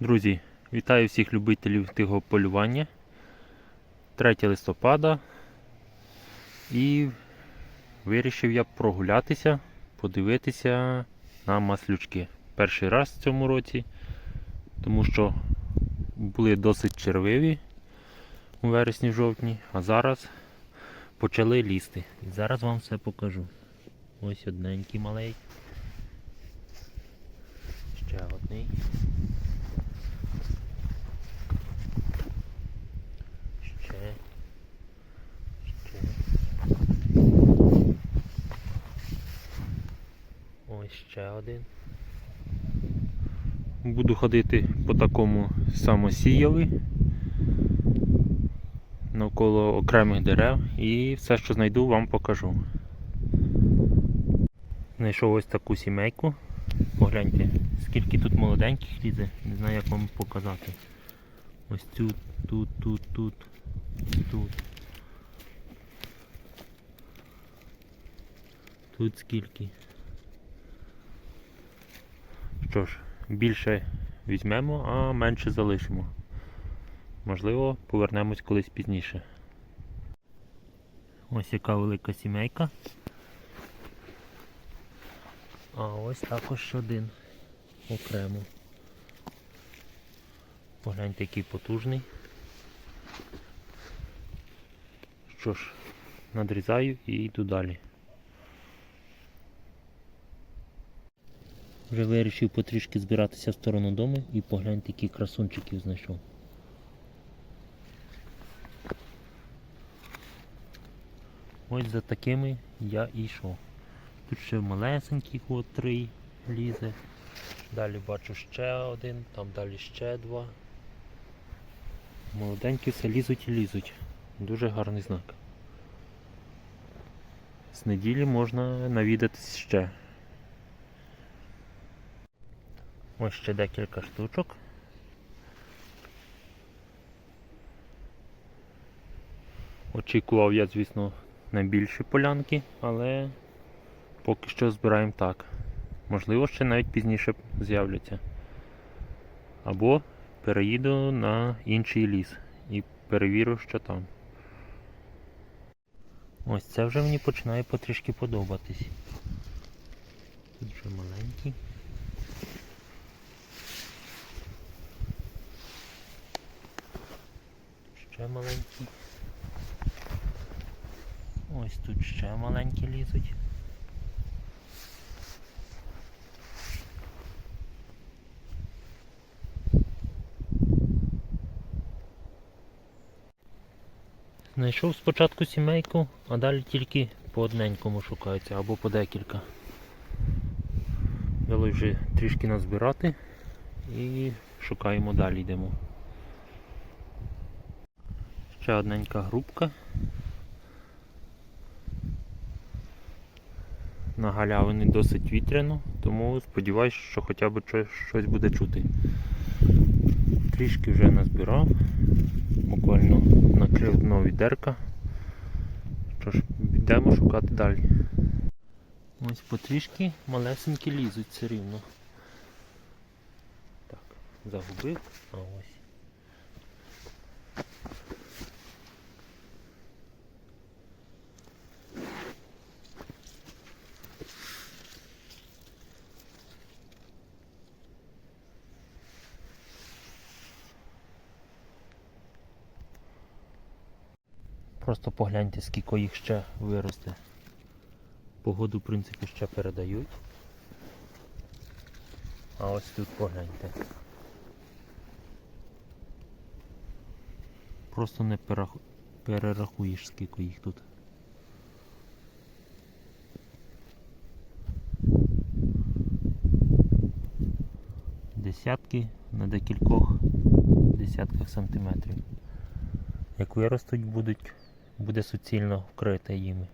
Друзі, вітаю всіх любителів тихого полювання. 3 листопада. І вирішив я прогулятися, подивитися на маслючки. Перший раз в цьому році, тому що були досить червиві у вересні-жовтні, а зараз почали лізти. І зараз вам все покажу. Ось одненький малий. Ще одний. Ще. Ще. Ось ще один. Буду ходити по такому самосіяли навколо окремих дерев і все, що знайду, вам покажу. Знайшов ось таку сімейку. Погляньте, скільки тут молоденьких лізе, не знаю як вам показати. Ось тут, тут, тут, тут, тут. Тут скільки. Що ж, більше візьмемо, а менше залишимо. Можливо, повернемось колись пізніше. Ось яка велика сімейка. А ось також один окремо. Погляньте, який потужний. Що ж, надрізаю і йду далі. Вже вирішив потрішки збиратися в сторону дому і погляньте, які красунчиків знайшов. Ось за такими я йшов. Тут ще малесеньких от три лізе. Далі бачу ще один, там далі ще два. Молоденькі все лізуть і лізуть. Дуже гарний знак. З неділі можна навідатись ще. Ось ще декілька штучок. Очікував я, звісно, на більші полянки, але поки що збираємо так. Можливо, ще навіть пізніше з'являться. Або переїду на інший ліс і перевірю, що там. Ось це вже мені починає потрішки подобатись. Тут вже маленький. Ще маленький. Ось тут ще маленькі лізуть. Знайшов спочатку сімейку, а далі тільки по одненькому шукаються або по декілька. Дали вже трішки назбирати і шукаємо далі йдемо. Ще одненька грубка. На галявині досить вітряно, тому сподіваюся, що хоча б щось- буде чути. Трішки вже назбирав, буквально накрив дно відерка. Що ж, йдемо шукати далі. Ось потрішки малесенькі лізуть все рівно. Так, загубив, а ось. Просто погляньте, скільки їх ще виросте. Погоду, в принципі, ще передають. А ось тут погляньте. Просто не перераху- перерахуєш, скільки їх тут. Десятки на декількох десятках сантиметрів. Як виростуть, будуть, буде суцільно вкрита їми.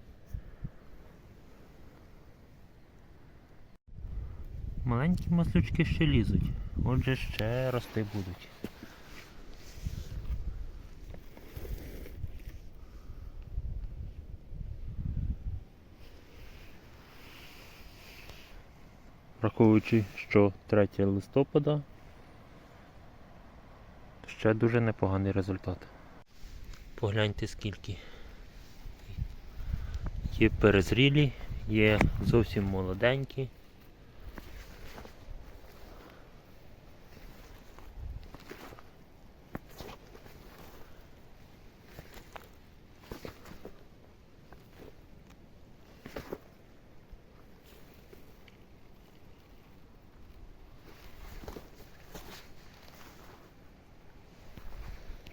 Маленькі маслючки ще лізуть, отже ще рости будуть. Враховуючи, що 3 листопада ще дуже непоганий результат. Погляньте скільки. Є перезрілі, є зовсім молоденькі.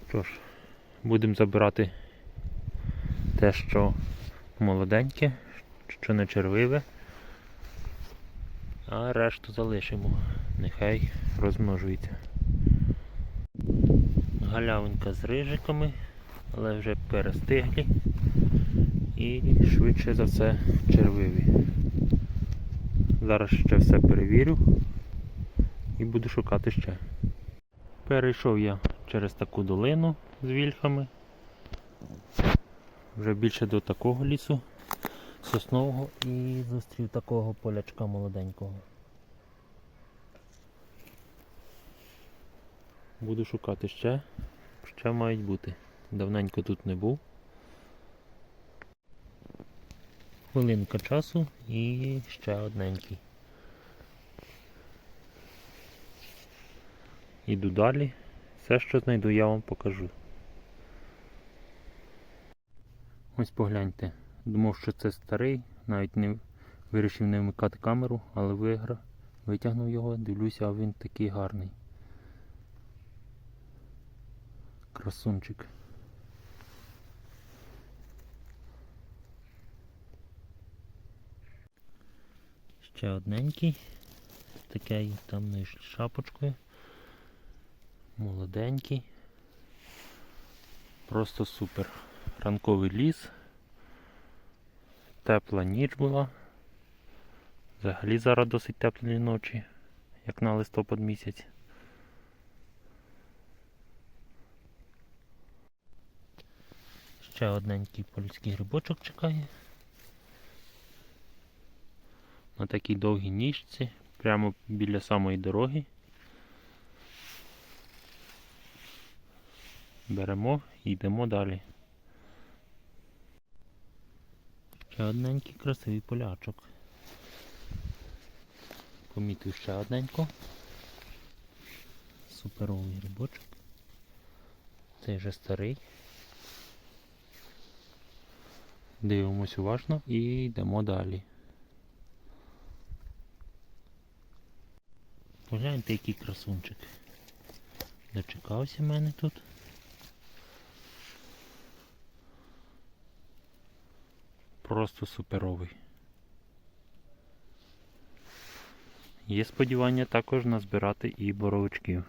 Що будемо забирати те, що молоденьке, що не червиве, а решту залишимо. Нехай розмножується. Галявинка з рижиками, але вже перестиглі і швидше за все червиві. Зараз ще все перевірю і буду шукати ще. Перейшов я через таку долину з вільхами. Вже більше до такого лісу соснового і зустрів такого полячка молоденького. Буду шукати ще. Ще мають бути. Давненько тут не був. Хвилинка часу і ще одненький. Іду далі. Все, що знайду, я вам покажу. Ось погляньте. Думав, що це старий, навіть не вирішив не вмикати камеру, але вигра... витягнув його, дивлюся, а він такий гарний. Красунчик. Ще одненький. Такий темною шапочкою. Молоденький. Просто супер. Ранковий ліс. Тепла ніч була. Взагалі зараз досить теплі ночі, як на листопад місяць. Ще одненький польський грибочок чекає. На такій довгій ніжці, прямо біля самої дороги. Беремо і йдемо далі. Ще одненький красивий полячок. Помітив ще одненько. Суперовий грибочок. Цей вже старий. Дивимось уважно і йдемо далі. Погляньте, який красунчик. Дочекався мене тут. Просто суперовий. Є сподівання також назбирати і боровичків.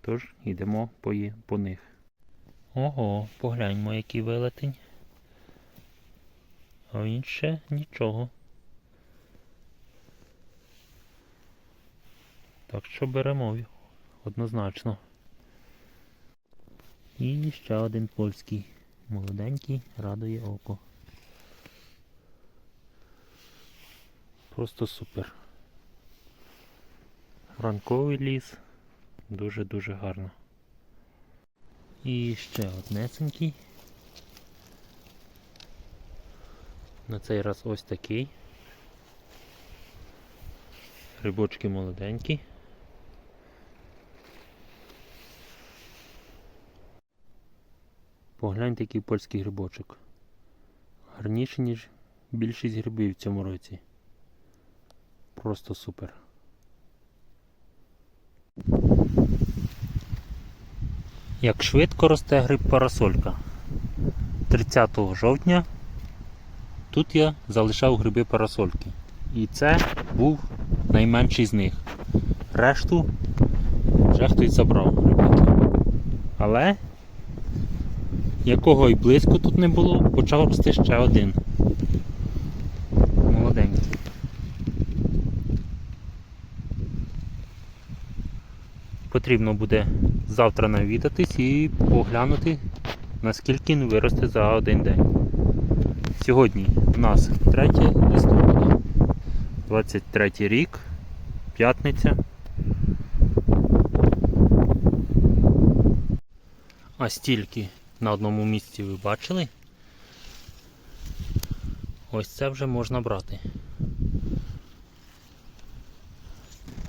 Тож йдемо по, по них. Ого, погляньмо, який велетень. А він ще нічого. Так що беремо однозначно. І ще один польський. Молоденький, радує око. Просто супер. Ранковий ліс. Дуже-дуже гарно. І ще однесенький. На цей раз ось такий. Грибочки молоденькі. Погляньте, який польський грибочок. Гарніший, ніж більшість грибів в цьому році. Просто супер. Як швидко росте гриб парасолька. 30 жовтня тут я залишав гриби парасольки. І це був найменший з них. Решту вже хтось забрав грибники. Але якого і близько тут не було, почав рости ще один. Молоденький. Потрібно буде завтра навідатись і поглянути, наскільки він виросте за один день. Сьогодні у нас 3 листопада, 23 рік, п'ятниця. А стільки на одному місці ви бачили? Ось це вже можна брати.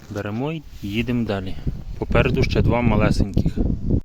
Беремо і їдемо далі. Попереду ще два малесеньких.